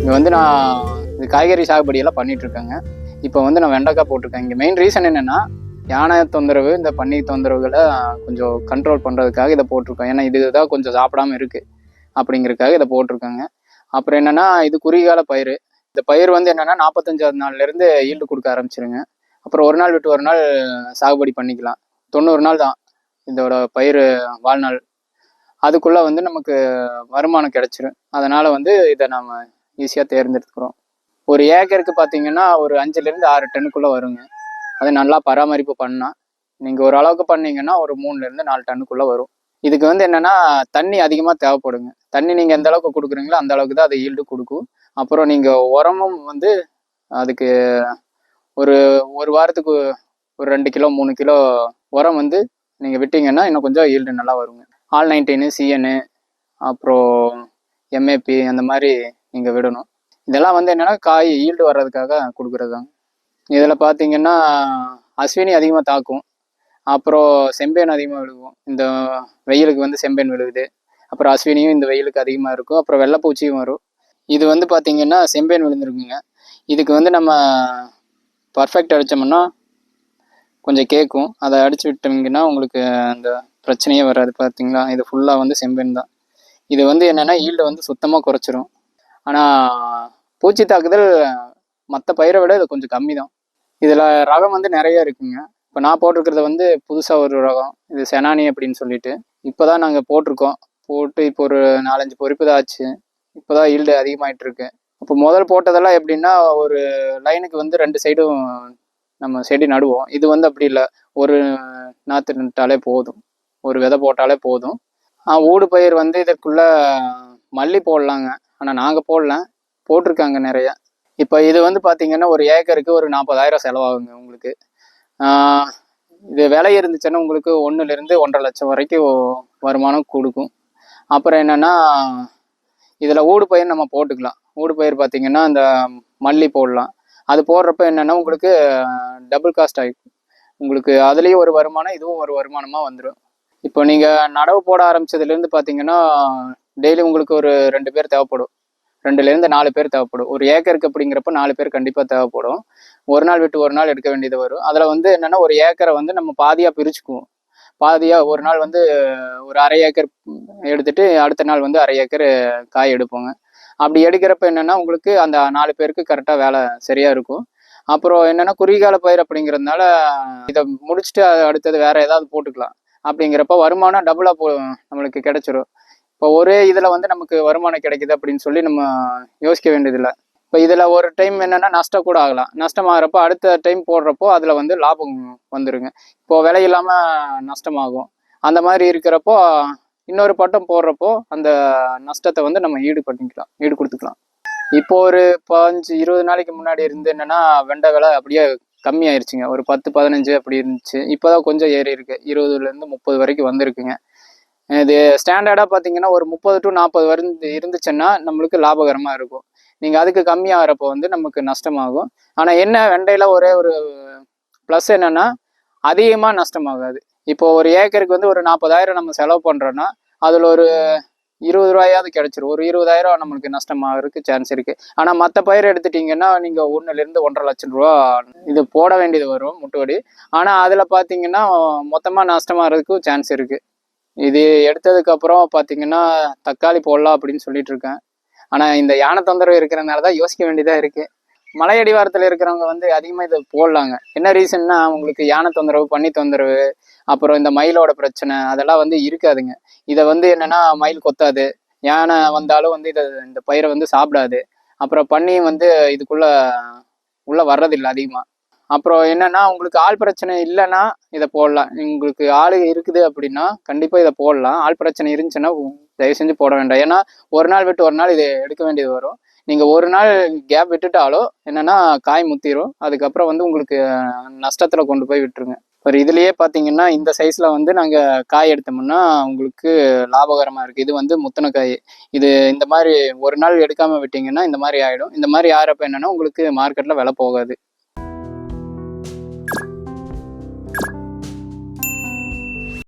இங்கே வந்து நான் இது காய்கறி சாகுபடியெல்லாம் பண்ணிட்டு இருக்கேங்க. இப்போ வந்து நான் வெண்டைக்காய் போட்டிருக்கேன். இங்கே மெயின் ரீசன் என்னென்னா யானை தொந்தரவு இந்த பன்னி தொந்தரவுகளை கொஞ்சம் கண்ட்ரோல் பண்ணுறதுக்காக இதை போட்டிருக்கோம். ஏன்னா இதுதான் கொஞ்சம் சாப்பிடாம இருக்கு அப்படிங்கிறதுக்காக இதை போட்டிருக்காங்க. அப்புறம் என்னென்னா இது குறுகால பயிர் இந்த பயிர் வந்து என்னென்னா நாற்பத்தஞ்சாவது நாள்லேருந்து ஈல்டு கொடுக்க ஆரம்பிச்சிருங்க. அப்புறம் ஒரு நாள் விட்டு ஒரு நாள் சாகுபடி பண்ணிக்கலாம். தொண்ணூறு நாள் தான் இதோட பயிர் வாழ்நாள். அதுக்குள்ளே வந்து நமக்கு வருமானம் கிடைச்சிரும். அதனால் வந்து இதை நாம் ஈஸியாக தேர்ந்தெடுத்துக்கிறோம் ஒரு ஏக்கருக்கு பார்த்தீங்கன்னா ஒரு அஞ்சுலேருந்து ஆறு டன்னுக்குள்ளே வருங்க. அதை நல்லா பராமரிப்பு பண்ணால் நீங்கள் ஒரு அளவுக்கு பண்ணீங்கன்னா ஒரு மூணுலேருந்து நாலு டன்னுக்குள்ளே வரும். இதுக்கு வந்து என்னென்னா தண்ணி அதிகமாக தேவைப்படுங்க. தண்ணி நீங்கள் எந்த அளவுக்கு கொடுக்குறீங்களோ அந்த அளவுக்கு தான் அது ஈல்டு கொடுக்கும். அப்புறம் நீங்கள் உரமும் வந்து அதுக்கு ஒரு ஒரு வாரத்துக்கு ஒரு ரெண்டு கிலோ மூணு கிலோ உரம் வந்து நீங்கள் விட்டீங்கன்னா இன்னும் கொஞ்சம் ஈல்டு நல்லா வருங்க. ஆல் நைன்டீனு சிஎன்னு அப்புறம் எம்ஏபி அந்த மாதிரி நீங்கள் விடணும். இதெல்லாம் வந்து என்னென்னா காய் ஈல்டு வர்றதுக்காக கொடுக்குறது தாங்க இதில் பார்த்தீங்கன்னா அஸ்வினி அதிகமாக தாக்கும். அப்புறம் செம்பேன் அதிகமாக விழுகும். இந்த வெயிலுக்கு வந்து செம்பேன் விழுகுது. அப்புறம் அஸ்வினியும் இந்த வெயிலுக்கு அதிகமாக இருக்கும். அப்புறம் வெள்ளைப்பூச்சியும் வரும். இது வந்து பார்த்தீங்கன்னா செம்பேன் விழுந்துருக்குங்க. இதுக்கு வந்து நம்ம பர்ஃபெக்ட் அடித்தோம்னா கொஞ்சம் கேட்கும் அதை அடித்து விட்டோம்னா உங்களுக்கு அந்த பிரச்சனையே வராது பார்த்தீங்களா இது ஃபுல்லாக வந்து செம்பேன் தான். இது வந்து என்னென்னா ஈல்டை வந்து சுத்தமாக குறைச்சிரும். ஆனால் பூச்சி தாக்குதல் மற்ற பயிரை விட இது கொஞ்சம் கம்மி தான். இதில் ரகம் வந்து நிறைய இருக்குங்க. இப்போ நான் போட்டிருக்கிறது வந்து புதுசாக ஒரு ரகம். இது செனானி அப்படின்னு சொல்லிட்டு. இப்போ தான் நாங்கள் போட்டிருக்கோம். போட்டு இப்போ ஒரு நாலஞ்சு பொறிப்பு தான் ஆச்சு. இப்போ தான் ஈல்டு அதிகமாயிட்டு இருக்கு இப்போ முதல் போட்டதெல்லாம் எப்படின்னா ஒரு லைனுக்கு வந்து ரெண்டு சைடும் நம்ம செடி நடுவோம். இது வந்து அப்படி இல்லை. ஒரு நாற்று நட்டாலே போதும். ஒரு விதை போட்டாலே போதும். ஊடு பயிர் வந்து இதற்குள்ளே மல்லி போடலாங்க. ஆனால் நாங்கள் போடல. போட்டிருக்காங்க நிறைய. இப்போ இது வந்து பார்த்தீங்கன்னா ஒரு ஏக்கருக்கு ஒரு நாற்பதாயிரம் செலவாகுங்க உங்களுக்கு. இது விலை இருந்துச்சுன்னா உங்களுக்கு ஒன்றுலேருந்து ஒன்றரை லட்சம் வரைக்கும் வருமானம் கொடுக்கும். அப்புறம் என்னென்னா இதில் ஊடு பயிர் நம்ம போட்டுக்கலாம். ஊடு பயிர் அந்த மல்லி போடலாம். அது போடுறப்ப என்னென்னா உங்களுக்கு டபுள் காஸ்ட் ஆகிடும் உங்களுக்கு அதுலேயும் ஒரு வருமானம் இதுவும் ஒரு வருமானமாக வந்துடும் இப்போ நீங்கள் நடவு போட ஆரம்பிச்சதுலேருந்து பார்த்தீங்கன்னா டெய்லி உங்களுக்கு ஒரு ரெண்டு பேர் தேவைப்படும். ரெண்டுலேருந்து நாலு பேர் தேவைப்படும். ஒரு ஏக்கருக்கு அப்படிங்கிறப்ப நாலு பேர் கண்டிப்பாக தேவைப்படும். ஒரு நாள் விட்டு ஒரு நாள் எடுக்க வேண்டியது வரும். அதில் வந்து என்னென்னா ஒரு ஏக்கரை வந்து நம்ம பாதியாக பிரிச்சுக்குவோம். பாதியாக ஒரு நாள் வந்து ஒரு அரை ஏக்கர் எடுத்துட்டு அடுத்த நாள் வந்து அரை ஏக்கர் காய் எடுப்போங்க. அப்படி எடுக்கிறப்ப என்னென்னா உங்களுக்கு அந்த நாலு பேருக்கு கரெக்டாக வேலை சரியாக இருக்கும். அப்புறம் என்னென்னா குறுகால பயிர் அப்படிங்கிறதுனால இதை முடிச்சுட்டு அடுத்தது வேற ஏதாவது போட்டுக்கலாம். அப்படிங்கிறப்ப வருமானம் டபுளாக போ நம்மளுக்கு கிடைச்சிரும். இப்போ ஒரே இதில் வந்து நமக்கு வருமானம் கிடைக்குது அப்படின்னு சொல்லி நம்ம யோசிக்க வேண்டியதில்லை. இப்போ இதில் ஒரு டைம் என்னென்னா நஷ்டம் கூட ஆகலாம். நஷ்டமாகறப்போ அடுத்த டைம் போடுறப்போ அதில் வந்து லாபம் வந்துருங்க. இப்போது விலை இல்லாமல் நஷ்டமாகும். அந்த மாதிரி இருக்கிறப்போ இன்னொரு பட்டம் போடுறப்போ அந்த நஷ்டத்தை வந்து நம்ம ஈடு பண்ணிக்கலாம் ஈடு கொடுத்துக்கலாம் இப்போ ஒரு பதினஞ்சு இருபது நாளைக்கு முன்னாடி இருந்து என்னன்னா வெண்டை விலை அப்படியே கம்மி ஆயிருச்சுங்க ஒரு பத்து பதினஞ்சு அப்படி இருந்துச்சு. இப்போதான் கொஞ்சம் ஏறி இருக்கு இருபதுலேருந்து முப்பது வரைக்கும் வந்திருக்குங்க. இது ஸ்டாண்டர்டாக பார்த்தீங்கன்னா ஒரு முப்பது டு நாற்பது வருந்து இருந்துச்சுன்னா நம்மளுக்கு லாபகரமாக இருக்கும். நீங்கள் அதுக்கு கம்மியாகிறப்போ வந்து நமக்கு நஷ்டமாகும். ஆனால் என்ன வெண்டையில் ஒரே ஒரு ப்ளஸ் என்னன்னா அதிகமாக நஷ்டமாகாது. இப்போ ஒரு ஏக்கருக்கு வந்து ஒரு நாற்பதாயிரம் நம்ம செலவு பண்ணுறோன்னா அதில் ஒரு இருபது ரூபாயாவது கிடைச்சிரும். ஒரு இருபதாயிரம் நம்மளுக்கு நஷ்டமாகிறதுக்கு சான்ஸ் இருக்குது ஆனால் மற்ற பயிர் எடுத்துட்டிங்கன்னா நீங்கள் ஒன்றுலேருந்து ஒன்றரை லட்சம் ரூபா இது போட வேண்டியது வரும் முட்டுவடி ஆனால் அதில் பார்த்தீங்கன்னா மொத்தமாக நஷ்டமாகறதுக்கும் சான்ஸ் இருக்குது இது எடுத்ததுக்கப்புறம் பார்த்தீங்கன்னா தக்காளி போடலாம் அப்படின்னு சொல்லிட்டு இருக்கேன் ஆனால் இந்த யானை தொந்தரவு இருக்கிறனால தான் யோசிக்க வேண்டியதாக இருக்குது மலை அடிவாரத்தில் இருக்கிறவங்க வந்து அதிகமாக இதை போடலாங்க. என்ன ரீசன்னா உங்களுக்கு யானை தொந்தரவு பண்ணி தொந்தரவு அப்புறம் இந்த மயிலோட பிரச்சனை அதெல்லாம் வந்து இருக்காதுங்க. இதை வந்து என்னென்னா மயில் கொத்தாது. யானை வந்தாலும் வந்து இதை இந்த பயிரை வந்து சாப்பிடாது. அப்புறம் பன்னியும் வந்து இதுக்குள்ளே உள்ளே வர்றதில்லை அதிகமாக அப்புறம் என்னன்னா உங்களுக்கு ஆள் பிரச்சனை இல்லைன்னா இதை போடலாம். உங்களுக்கு ஆள் இருக்குது அப்படின்னா கண்டிப்பாக இதை போடலாம். ஆள் பிரச்சனை இருந்துச்சுன்னா தயவு செஞ்சு போட வேண்டாம். ஏன்னா ஒரு நாள் விட்டு ஒரு நாள் இதை எடுக்க வேண்டியது வரும். நீங்கள் ஒரு நாள் கேப் விட்டுட்டாலோ என்னன்னா காய் முத்திரும். அதுக்கப்புறம் வந்து உங்களுக்கு நஷ்டத்தில் கொண்டு போய் விட்டுருங்க. ஒரு இதுலேயே பார்த்தீங்கன்னா இந்த சைஸில் வந்து நாங்கள் காய் எடுத்தோம்னா உங்களுக்கு லாபகரமாக இருக்குது இது வந்து முத்தின காய். இது இந்த மாதிரி ஒரு நாள் எடுக்காமல் விட்டிங்கன்னா இந்த மாதிரி ஆகிடும் இந்த மாதிரி ஆகிறப்ப என்னென்னா உங்களுக்கு மார்க்கெட்டில் விலை போகாது.